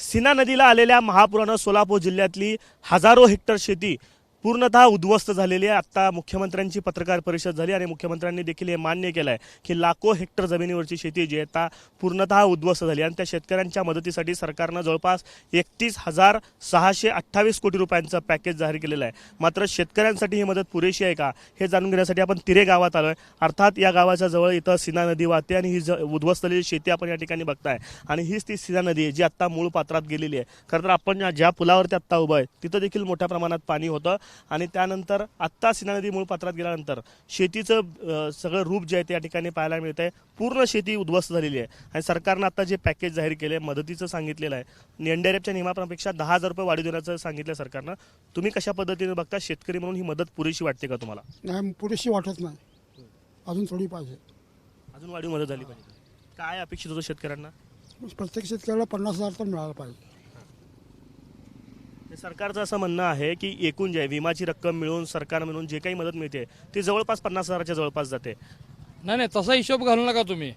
सीना नदीला आलेल्या महापुरानं सोलापूर जिल्ह्यातली हजारो हेक्टर शेती पूर्णतः उद्ध्वस्त झालेली आहे. आत्ता मुख्यमंत्र्यांची पत्रकार परिषद झाली आणि मुख्यमंत्र्यांनी देखील हे मान्य केलं आहे की लाखो हेक्टर जमिनीवरची शेती जी आहे आता पूर्णतः उद्ध्वस्त झाली आणि त्या शेतकऱ्यांच्या मदतीसाठी सरकारनं जवळपास एकतीस हजार सहाशे अठ्ठावीस कोटी रुपयांचं पॅकेज जाहीर केलेलं आहे. मात्र शेतकऱ्यांसाठी ही मदत पुरेशी आहे का हे जाणून घेण्यासाठी आपण तिरे गावात आलो आहे अर्थात या गावाच्या जवळ इथं सीना नदी वाहते आणि ही ज उद्ध्वस्त झालेली शेती आपण या ठिकाणी बघताय. आणि हीच ती सीना नदी आहे जी आत्ता मूळ पात्रात गेलेली आहे. खरं तर आपण ज्या पुलावरती आत्ता उभं आहे तिथं देखील मोठ्या प्रमाणात पाणी होतं. आणि त्यानंतर आत्ता सीना नदी मूळ पात्रात गेल्यानंतर शेतीचं सगळं रूप जे आहे ते या ठिकाणी पाहायला मिळत आहे पूर्ण शेती उद्ध्वस्त झालेली आहे. आणि सरकारनं आता जे पॅकेज जाहीर केले मदतीचं सांगितलेलं आहे. एनडीआरएफच्या नियमाप्रमाणेक्षा दहा हजार रुपये वाढीव देण्याचं सांगितलं सरकारनं. तुम्ही कशा पद्धतीने बघता? शेतकरी म्हणून ही मदत पुरेशी वाटते का तुम्हाला? नाही पुरेशी वाटत नाही. अजून थोडी पाहिजे. अजून वाढीव मदत झाली पाहिजे. काय अपेक्षित होतं शेतकऱ्यांना? प्रत्येक शेतकऱ्याला पन्नास हजार तर मिळायला पाहिजे. सरकारचं असं म्हणणं आहे की एकूण जे आहे, विमाची रक्कम मिळून सरकार मिळून जे काही मदत मिळते ती जवळपास पन्नास हजाराच्या जवळपास जाते. नाही नाही तसा हिशोब घालू नका तुम्ही.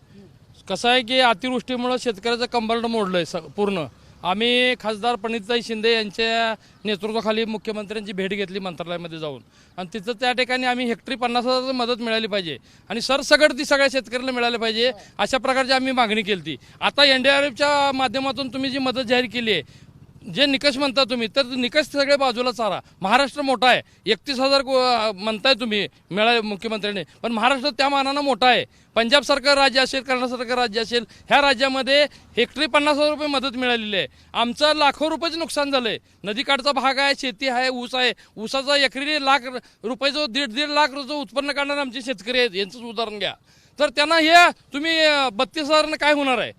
कसं आहे की अतिवृष्टीमुळे शेतकऱ्याचं कंबरड मोडलं आहे पूर्ण. आम्ही खासदार पंडितताई शिंदे यांच्या नेतृत्वाखाली मुख्यमंत्र्यांची भेट घेतली मंत्रालयामध्ये जाऊन. आणि तिथं त्या ठिकाणी आम्ही हेक्टरी पन्नास हजार मदत मिळाली पाहिजे. आणि सरसगट ती सगळ्या शेतकऱ्यांना मिळाली पाहिजे अशा प्रकारची आम्ही मागणी केली ती आता एन डी आर एफच्या माध्यमातून तुम्ही जी मदत जाहीर केली आहे जे निकष म्हणता तुम्ही तर निकष सगळे बाजूला चारा. महाराष्ट्र मोठा आहे. एकतीस हजार म्हणताय तुम्ही मिळाले मुख्यमंत्र्यांनी. पण महाराष्ट्र त्या मानानं मोठा आहे. पंजाब सरकार राज्य असेल कर्नाटक सरकार राज्य असेल ह्या राज्यामध्ये हेक्टरी पन्नास हजार रुपये मदत मिळालेली आहे. आमचं लाखो रुपयाचं नुकसान झालं आहे नदीकाठचा भाग आहे शेती आहे ऊस आहे. ऊसाचा एकरी लाख रुपये जो दीड दीड लाख जो उत्पन्न काढणारे आमचे शेतकरी आहेत यांचंच उदाहरण घ्या. तर त्यांना हे तुम्ही बत्तीस हजारानं काय होणार आहे?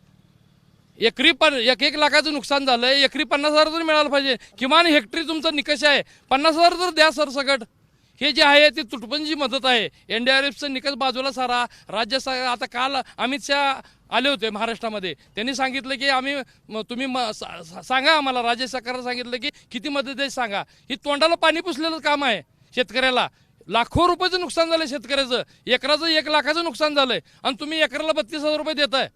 एकरी पण एक एक लाखाचं नुकसान झालंय. एकरी पन्नास हजार तरी मिळालं पाहिजे. किमान हेक्टरी तुमचा निकष आहे. पन्नास हजार तर द्या सरसकट हे जे आहे ते तुटपणची मदत आहे. एन डी आर एफचं निकष बाजूला सारा. राज्य सा आता काल अमित शहा आले होते महाराष्ट्रामध्ये. त्यांनी सांगितलं की आम्ही तुम्ही म- सा- सांगा आम्हाला. राज्य सरकारला सांगितलं की किती मदत आहे सांगा. ही तोंडाला पाणी पुसलेलं काम आहे शेतकऱ्याला. लाखो रुपयाचं नुकसान झालं शेतकऱ्याचं. एकराचं एक लाखाचं नुकसान झालंय. आणि तुम्ही एकराला बत्तीस हजार रुपये देताय.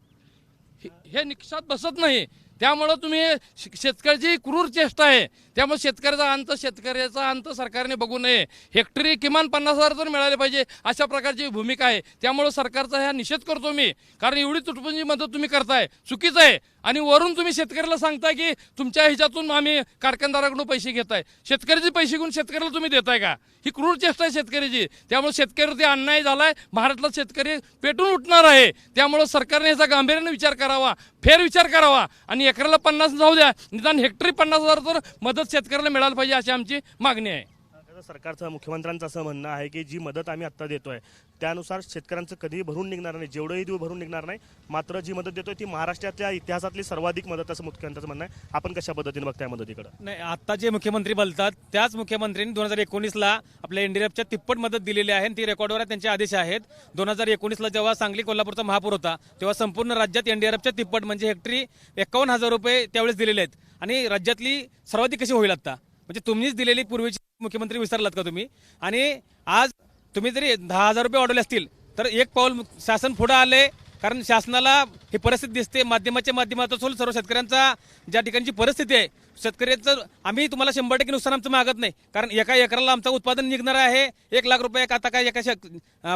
हे- निकषात बसत नाही. त्यामुळं तुम्ही शेतकऱ्याची क्रूर चेष्टा आहे. त्यामुळे शेतकऱ्याचा अंत शेतकऱ्याचा अंत सरकारने बघू नये. हेक्टरी किमान पन्नास हजार तर मिळाले पाहिजे अशा प्रकारची भूमिका आहे. त्यामुळं सरकारचा ह्या निषेध करतो मी. कारण एवढी तुटपुंजी मदत तुम्ही करताय. चुकीचं आहे. आणि वरून तुम्ही शेतकऱ्याला सांगताय की तुमच्या ह्याच्यातून आम्ही कारखानदाराकडून पैसे घेताय. शेतकऱ्याचे पैसे घेऊन शेतकऱ्याला तुम्ही देताय का? ही क्रूर चेष्टा आहे शेतकऱ्याची. त्यामुळे शेतकऱ्यावरती अन्याय झालाय. महाराष्ट्रात शेतकरी पेटून उठणार आहे. त्यामुळं सरकारने याचा गांभीर्याने विचार करावा फेर विचार करावा. आणि एकराला पन्नास जाऊ द्या. निदान हेक्टरी पन्नास हजार तर मदत शेतकऱ्याला मिळायला पाहिजे अशी आमची मागणी आहे. सरकारचं मुख्यमंत्र्यांचं असं म्हणणं आहे की जी मदत आम्ही आत्ता देतोय त्यानुसार शेतकऱ्यांचं कधीही भरून निघणार नाही. जेवढंही देऊ भरून निघणार नाही मात्र जी मदत देतोय ती महाराष्ट्राच्या इतिहासातली सर्वाधिक मदत असं मुख्यमंत्र्यांचं म्हणणं आहे. आपण कशा पद्धतीने बघताय मदतीकडे? नाही आता जे मुख्यमंत्री बोलतात त्याच मुख्यमंत्र्यांनी दोन हजार एकोणीसला आपल्या एनडीएफच्या तिप्पट मदत दिलेली आहे ती रेकॉर्डवर त्यांचे आदेश आहेत. दोन हजार एकोणीसला जेव्हा सांगली कोल्हापूरचा महापूर होता तेव्हा संपूर्ण राज्यात एनडीआरएफच्या तिप्पट म्हणजे हेक्टरी एकावन्न हजार रुपये त्यावेळेस दिलेले आहेत. आणि राज्यातली सर्वाधिक कशी होईल आता म्हणजे तुम्हीच दिलेली पूर्वीची मुख्यमंत्री विसरलात का तुम्ही? आणि आज तुम्ही जरी दहा हजार रुपये वाढवले असतील तर एक पाऊल शासन पुढं आले कारण शासनाला ही परिस्थिती दिसते. माध्यमाच्या माध्यमातून सर्व शेतकऱ्यांचा ज्या ठिकाणची परिस्थिती आहे शेतकऱ्यांचं आम्ही तुम्हाला शंभर टक्के नुकसान आमचं मागत नाही. कारण एका एकराला आमचं उत्पादन निघणार आहे. एक लाख रुपये आता काय एका शेत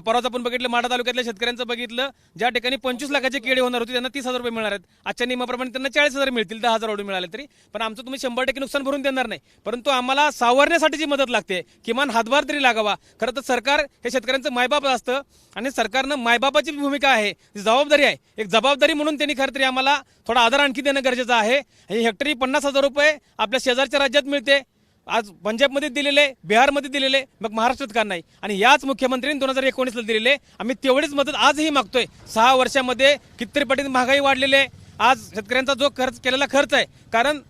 परवाच आपण बघितलं माडा तालुक्यातल्या शेतकऱ्यांचं बघितलं. ज्या ठिकाणी पंचवीस लाखाचे केळी होणार होते त्यांना तीस हजार रुपये मिळणार आहेत. आजच्या नियमाप्रमाणे त्यांना चाळीस हजार मिळतील दहा हजार ऑर्डर मिळाले तरी. पण आमचं तुम्ही शंभर टक्के नुकसान भरून देणार नाही. परंतु आम्हाला सावरण्यासाठी जी मदत लागते किमान हातभार तरी लागावा. खरं तर सरकार हे शेतकऱ्यांचं मायबाप असतं आणि सरकारनं मायबापाची भूमिका आहे जी जबाबदारी आहे. एक जबाबदारी म्हणून त्यांनी खरं तरी आम्हाला थोडा आधार आणखी देणं गरजेचं आहे. हे हेक्टरी पन्नास हजार रुपये आपल्या शेजारच्या राज्यात मिळते. आज पंजाबमध्ये दिलेले बिहारमध्ये दिलेले मग महाराष्ट्रात का नाही? आणि याच मुख्यमंत्र्यांनी दोन हजार एकोणीसला दिलेले आम्ही तेवढीच मदत आजही मागतोय. सहा वर्षामध्ये कितीतरी पटीत महागाई वाढलेली आहे. आज शेतकऱ्यांचा जो खर्च केलेला खर्च आहे. कारण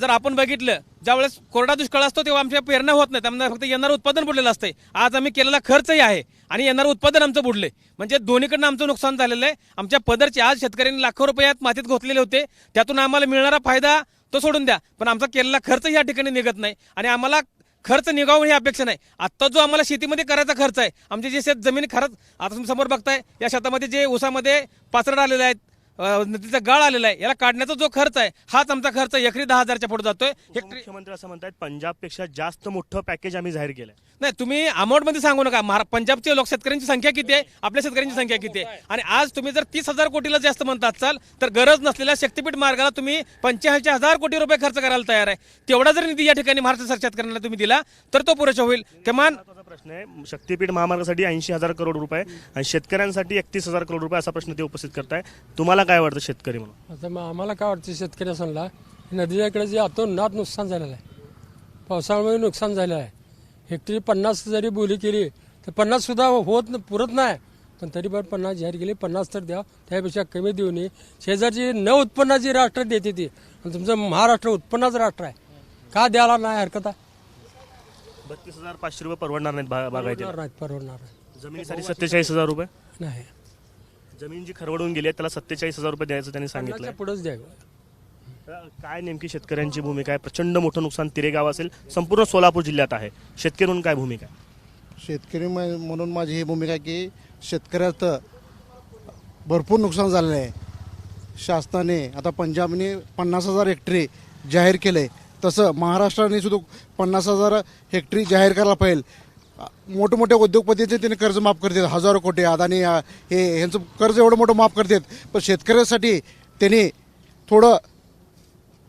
जर आपण बघितलं ज्यावेळेस कोरडा दुष्काळ असतो तेव्हा आमच्या पेरणा होत नाही त्यामुळे फक्त येणारं उत्पादन बुडलेलं असतंय. आज आम्ही केलेला खर्चही आहे. आणि येणारं उत्पादन आमचं बुडले म्हणजे दोन्हीकडनं आमचं नुकसान झालेलं आहे. आमच्या पदरचे आज शेतकऱ्यांनी लाखो रुपयात मातीत घोतलेले होते. त्यातून आम्हाला मिळणारा फायदा तो सोडून द्या. पण आमचा केलेला खर्च या ठिकाणी निघत नाही. आणि आम्हाला खर्च निघावं ही अपेक्षा नाही. आत्ता जो आम्हाला शेतीमध्ये करायचा खर्च आहे आमचे जे शेत जमीन खरंच आता तुम्ही समोर बघताय या शेतामध्ये जे ऊसामध्ये पाचरड आलेले आहेत नदीचा गाळ आलेला आहे. याला काढण्याचा जो खर्च आहे हाच आमचा खर्च एकरी दहा हजारच्या पुढे जातोय. मुख्यमंत्री असं म्हणतात पंजाबपेक्षा जास्त मोठं पॅकेज आम्ही जाहीर केलंय. नाही तुम्ही अमाऊंटमध्ये सांगू नका. पंजाबचे लोक शेतकऱ्यांची संख्या किती आहे? आपल्या शेतकऱ्यांची संख्या किती आहे? आणि आज तुम्ही जर तीस हजार कोटीला जास्त म्हणता असाल तर गरज नसलेल्या शक्तीपीठ मार्गाला तुम्ही पंच्याऐंशी हजार कोटी रुपये खर्च करायला तयार आहे. तेवढा जर निधी या ठिकाणी महाराष्ट्र शेतकऱ्यांना तुम्ही दिला तर तो पुरेसा होईल. किमान प्रश्न आहे. शक्तीपीठ महामार्गासाठी ऐंशी हजार करोड रुपये आणि शेतकऱ्यांसाठी एकतीस हजार करोड रुपये असा प्रश्न ते उपस्थित करताय. तुम्हाला काय वाटतं शेतकरी म्हणून? आता मग आम्हाला काय वाटतं शेतकरी असला नदीच्याकडे जे अतोनात नुकसान झालेलं आहे. पावसाळ्यामुळे नुकसान झालं आहे. हेक्टरी पन्नास जरी बोली केली तर पन्नास सुद्धा होत न- पुरत नाही. पण तरी पण पन्नास जाहीर केली पन्नास तर द्या. त्यापेक्षा कमी देऊ नये. शेजारची न उत्पन्नाची राष्ट्र देते ती आणि तुमचं महाराष्ट्र उत्पन्नाचं राष्ट्र आहे. का द्यायला नाही हरकत आहे? बत्तीस हजार पाचशे रुपये परवडणार नाहीत बा- बागायतीला परवडणार नाहीत परवडणार नाही. जमिनीसाठी सत्तेचाळीस हजार रुपये? नाही. जमीन जी खरवडून गेली आहे त्याला सत्तेचाळीस हजार रुपये द्यायचं त्यांनी सांगितलंय. पन्नासच्या पुढेच द्यावं. काय नेमकी शेतकऱ्यांची भूमिका आहे? प्रचंड मोठं नुकसान तिरेगाव असेल संपूर्ण सोलापूर जिल्ह्यात आहे. शेतकरी म्हणून काय भूमिका आहे? शेतकरी म- म्हणून माझी ही भूमिका आहे की शेतकऱ्याचं भरपूर नुकसान झालेलं आहे. शासनाने आता पंजाबने पन्नास हजार हेक्टरी जाहीर केले तसं महाराष्ट्राने सुद्धा पन्नास हजार हेक्टरी जाहीर करायला पाहिजे. मोठमोठ्या उद्योगपतींचे त्यांनी कर्ज माफ करतात. हजारो कोटी अदानी हे ह्यांचं कर्ज एवढं मोठं माफ करतात. पण शेतकऱ्यासाठी त्यांनी थोडं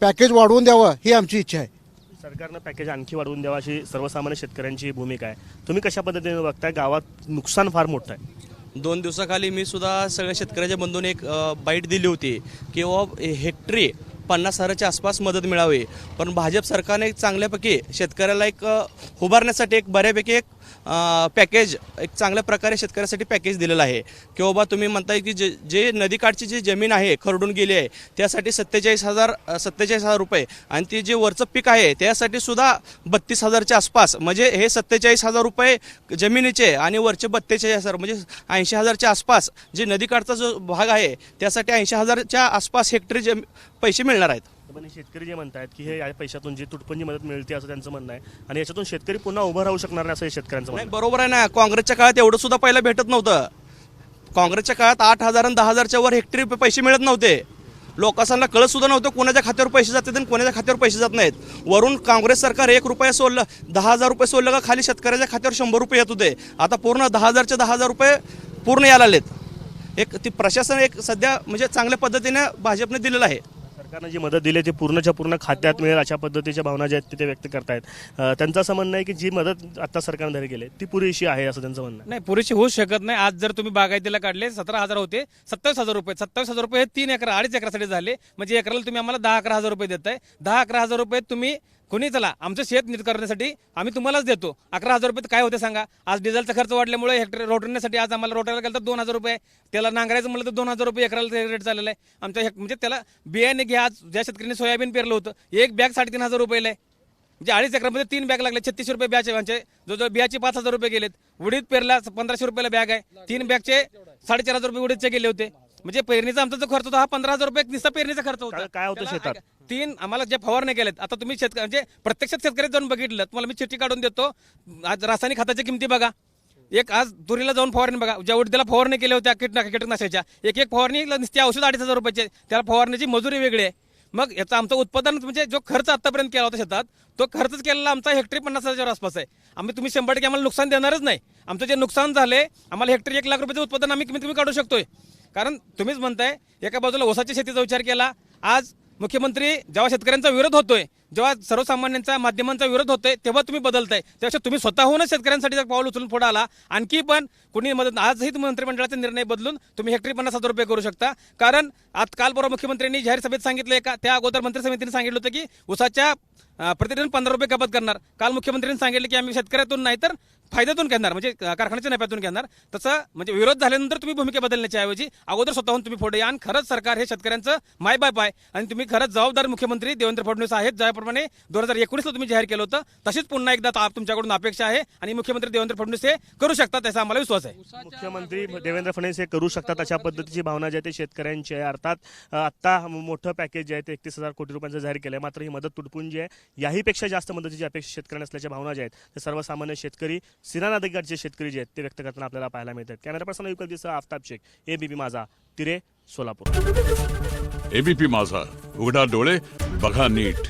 पॅकेज वाढवून द्यावं ही आमची इच्छा आहे. सरकारनं पॅकेज आणखी वाढवून द्यावा अशी सर्वसामान्य शेतकऱ्यांची भूमिका आहे. तुम्ही कशा पद्धतीने बघताय? गावात नुकसान फार मोठं आहे. दोन दिवसाखाली मी सुद्धा सगळ्या शेतकऱ्याच्या बंधूने एक बाईट दिली होती की व हेक्टरी पन्नास हजाराच्या आसपास मदत मिळावी. पण भाजप सरकारने एक चांगल्यापैकी शेतकऱ्याला एक उभारण्यासाठी एक बऱ्यापैकी एक पॅकेज एक चांगल्या प्रकारे शेतकऱ्यासाठी पॅकेज दिलेलं आहे. की बाबा तुम्ही म्हणताय की जे जे नदीकाठची जी जमीन आहे खरडून गेली आहे त्यासाठी सत्तेचाळीस हजार सत्तेचाळीस हजार रुपये. आणि ते जे वरचं पीक आहे त्यासाठी सुद्धा बत्तीस हजारच्या आसपास. म्हणजे हे सत्तेचाळीस हजार रुपये जमिनीचे आणि वरचे बत्तेचाळीस हजार म्हणजे ऐंशी हजारच्या आसपास जे नदीकाठचा जो भाग आहे त्यासाठी ऐंशी हजारच्या आसपास हेक्टरी जम पैसे मिळणार आहेत. पण हे शेतकरी जे म्हणतात की हे या पैशातून जी तुटपुंजी मदत मिळते असं त्यांचं म्हणणं आहे. आणि याच्यातून शेतकरी पुन्हा उभं राहू शकणार नाही असं हे शेतकऱ्यांचं म्हणणं. बरोबर आहे ना. काँग्रेसच्या काळात एवढं सुद्धा पहिलं भेटत नव्हतं. काँग्रेसच्या काळात आठ हजार आणि दहा हजारच्या वर हेक्टरी पैसे मिळत नव्हते. लोकांना कळत सुद्धा नव्हतं कोणाच्या खात्यावर पैसे जातात आणि कोणाच्या खात्यावर पैसे जात नाहीत. वरून काँग्रेस सरकार एक रुपया सोडलं दहा हजार रुपये सोडलं का खाली शेतकऱ्याच्या खात्यावर शंभर रुपये येत होते. आता पूर्ण दहा हजारचे दहा हजार रुपये पूर्ण यायला आलेत एक ती प्रशासन एक सध्या म्हणजे चांगल्या पद्धतीने भाजपने दिलेलं आहे. सरकारनं जी मदत दिली आहे ती पूर्णच्या पूर्ण खात्यात मिळेल अशा पद्धतीच्या भावना ज्या आहेत ते व्यक्त करतायत. त्यांचं असं म्हणणं आहे की जी मदत आता सरकारनं जाहीर केली ती पुरेशी आहे असं त्यांचं म्हणणं नाही पुरेशी होऊ शकत नाही. आज जर तुम्ही बागायतीला काढले सतरा हजार होते सत्तावीस हजार रुपये सत्तावीस हजार रुपये हे तीन एकर अडीच एकरासाठी झाले. म्हणजे एकराला तुम्ही आम्हाला दहा अकरा हजार रुपये देताय. दहा अकरा हजार रुपये तुम्ही कोणी चला आमचं शेत नीट करण्यासाठी आम्ही तुम्हालाच देतो. अकरा हजार रुपये काय होते सांगा? आज डिझेलचा खर्च वाढल्यामुळे हेक्टर रोटरण्यासाठी आज आम्हाला रोटायला गेलं तर दोन हजार रुपये. त्याला नांगरायचं म्हणलं तर दोन हजार रुपये एकराला रेट चाललेला आहे. आमच्या हेक- म्हणजे त्याला बियाणे घ्या आज ज्या शेतकऱ्यांनी सोयाबीन पेरलं होतं एक बॅग साडेतीन हजार रुपयाला आहे म्हणजे अडीच एकरामध्ये तीन बॅग लागले छत्तीसशे रुपये बॅच म्हणजे जो जो बियाचे पाच हजार रुपये गेलेत. उडीद पेरला पंधराशे रुपयाला बॅग आहे. तीन बॅगचे साडेचार हजार रुपये उडीदचे गेले होते. म्हणजे पेरणीचा आमचा जो खर्च होता हा पंधरा हजार रुपये निस्ता पेरणीचा खर्च होता. काय- होतं शेतात? तीन आम्हाला जे फवारणी केलेत आता तुम्ही शेतकरी म्हणजे प्रत्यक्षात शेतकरी जाऊन बघितलं तुम्हाला मी चिठ्ठी काढून देतो. आज रासायनिक खताच्या किमती बघा. एक आज तुरीला जाऊन फवारणी बघा. ज्या उडीला फवारणी केल्या होत्या कीटनाशक कीटकनाशकाच्या एक एक फवारणी नुसती औषध अडीच हजार रुपयाचे त्याला फवारण्याची मजुरी वेगळी आहे. मग याचा आमचं उत्पादन म्हणजे जो खर्च आतापर्यंत केला होता शेतात तो खर्चच केलेला आमचा हेक्टरी पन्नास हजार आसपास आहे. आम्ही तुम्ही शंभर टक्के आम्हाला नुकसान देणारच नाही. आमचं जे नुकसान झाले आम्हाला हेक्टरी एक लाख रुपयाचं उत्पादन आम्ही कमीत कमी काढू शकतोय. कारण तुम्हीच म्हणताय एका बाजूला ओसाच्या शेतीचा विचार केला. आज मुख्यमंत्री जेव्हा शेतकऱ्यांचा विरोध होतोय जेव्हा सर्वसामान्यांचा माध्यमांचा विरोध होतोय तेव्हा तुम्ही बदलताय. त्यापेक्षा तुम्ही स्वतःहूनच शेतकऱ्यांसाठी जर पाऊल उचलून पुढे आला आणखी पण कुणी मदत आजही तुम्ही मंत्रिमंडळाचा निर्णय बदलून तुम्ही हेक्टरी पन्नास हजार रुपये करू शकता. कारण आज काल परवा मुख्यमंत्र्यांनी जाहीर सभेत सांगितलंय का? त्या अगोदर मंत्री समितीने सांगितलं होतं की उसाच्या प्रतिदिन पंधरा रुपये कपात करणार. काल मुख्यमंत्र्यांनी सांगितलं की आम्ही शेतकऱ्यातून नाही तर फायद्यातून घेणार म्हणजे कारखान्याच्या नफ्यातून घेणार. तसं म्हणजे विरोध झाल्यानंतर तुम्ही भूमिका बदलण्याच्या ऐवजी अगोदर स्वतःहून तुम्ही पुढे या आणि खरंच सरकार हे शेतकऱ्यांचं मायबाप आहे आणि तुम्ही खरंच जबाबदार मुख्यमंत्री देवेंद्र फडणवीस आहेत ज्याप्रमाणे दोन हजार एकोणीसला तुम्ही जाहीर केलं होतं तशीच पुन्हा एकदा तुमच्याकडून अपेक्षा आहे आणि मुख्यमंत्री देवेंद्र फडणवीस हे करू शकतात त्याचा आम्हाला विश्वास आहे. मुख्यमंत्री देवेंद्र फडणवीस हे करू शकतात अशा पद्धतीची भावना जी आहे ते शेतकऱ्यांची आहे. अर्थात आत्ता मोठं पॅकेज जे आहे ते एकतीस हजार कोटी रुपयांचं जाहीर केलं आहे मात्र ही मदत तुटपून जी आहे. याहीपेक्षा जास्त मदतीची अपेक्षा शेतकऱ्यांना असल्याच्या भावना ज्या आहेत ते सर्वसामान्य शेतकरी सिराना दगडचे शेतकरी जे आहेत ते व्यक्त करताना आपल्याला पाहायला मिळतात. कॅमेरा पर्सन युगल आफताब शेख ए बी माझा तिरे सोलापूर. एबीपी माझा उघडा डोळे बघा नीट.